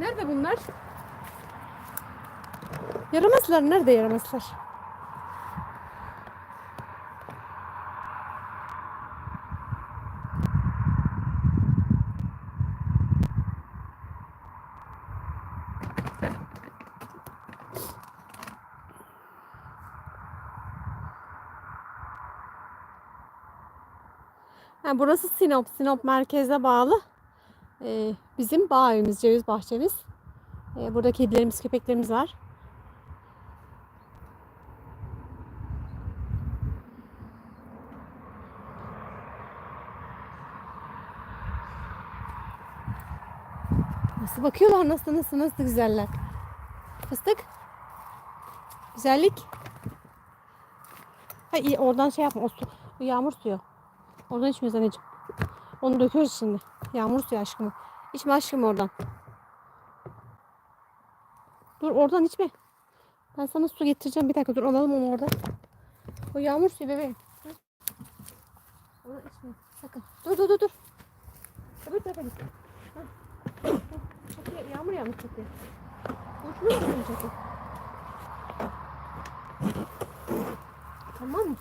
Nerede bunlar? Yaramazlar. Nerede yaramazlar? Burası Sinop. Sinop merkeze bağlı. Ee, bizim bağ evimiz, ceviz bahçemiz. Ee, burada kedilerimiz, köpeklerimiz var. Nasıl bakıyorlar, nasıl nasıl nasıl güzeller. Fıstık. Güzellik. Ha iyi oradan şey yapma o su. Yağmur suyu. Oradan içmiyoruz anneciğim. Onu döküyoruz şimdi. Yağmur suyu aşkım. İçme aşkım oradan. Dur oradan içme. Ben sana su getireceğim. Bir dakika dur alalım onu oradan. O yağmur suyu bebeğim. Dur. Onu içme. Sakın. Dur dur dur dur. Öbür tarafa git. Çatıya yağmur yağmış çatıya. Uçmuyor musun? Tamam mı?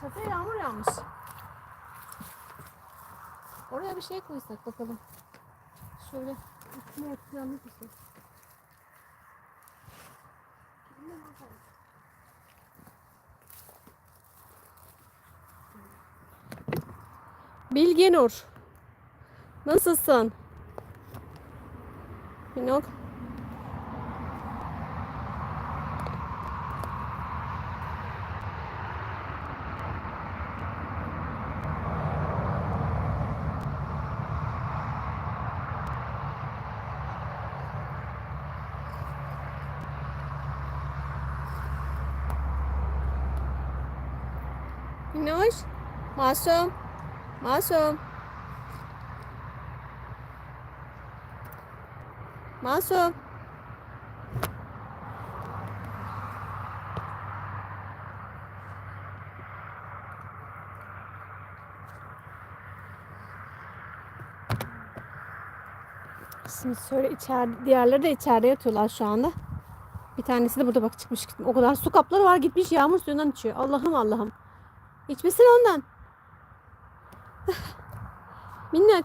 Çatıya yağmur yağmış. Oraya bir şey koysak bakalım. Şöyle üstüne yapacağımız bir şey. Bilge Nur. Nasılsın? Minok. Minnoş. Masum. Masum. Masum. Şimdi şöyle içeride, diğerleri de içeride yatıyorlar şu anda. Bir tanesi de burada bak çıkmış gitmiş. O kadar su kapları var gitmiş yağmur suyundan içiyor. Allah'ım Allah'ım. İçmesin ondan. Minnak.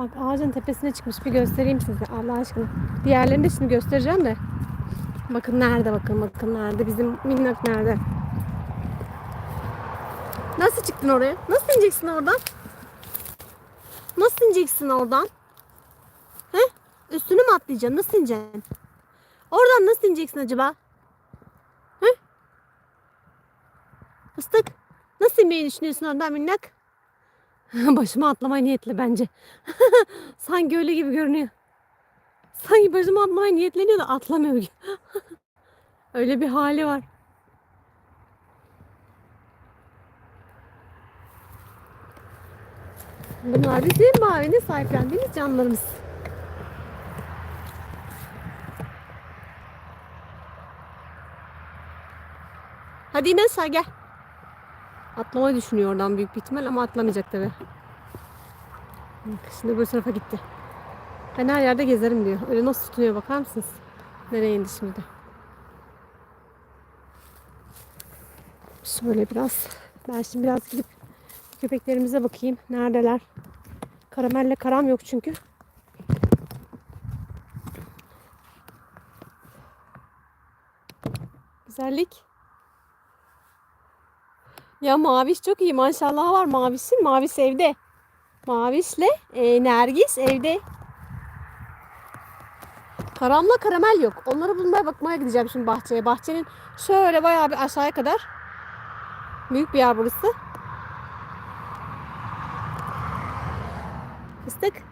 Bak ağacın tepesine çıkmış. Bir göstereyim size Allah aşkına. Diğerlerini de şimdi göstereceğim de. Bakın nerede bakın bakın nerede. Bizim minnak nerede. Nasıl çıktın oraya? Nasıl ineceksin oradan? Nasıl ineceksin oradan? He? Üstünü mü atlayacaksın? Nasıl ineceksin? Oradan nasıl ineceksin acaba? He? Fıstık. Nasıl inmeyi düşünüyorsun oradan minnak? Başıma atlamaya niyetli bence. Sanki öyle gibi görünüyor. Sanki başıma atlamaya niyetleniyor da atlamıyor öyle bir hali var. Bunlar bizim mavinin sahiplendiğimiz canlarımız. Hadi in aşağı gel. Atlamayı düşünüyor oradan büyük bir ihtimal ama atlamayacak tabi. Şimdi bu tarafa gitti. Ben her yerde gezerim diyor. Öyle nasıl tutunuyor bakar mısınız? Nereye indi şimdi? Şöyle biraz. Ben şimdi biraz gidip köpeklerimize bakayım. Neredeler? Karamelle karam yok çünkü. Güzellik. Ya Maviş çok iyi maşallah var Maviş'in. Maviş evde. Maviş'le e, Nergis evde. Karamla karamel yok. Onları bulmaya bakmaya gideceğim şimdi bahçeye. Bahçenin şöyle bayağı bir aşağıya kadar. Büyük bir yer burası. Fıstık.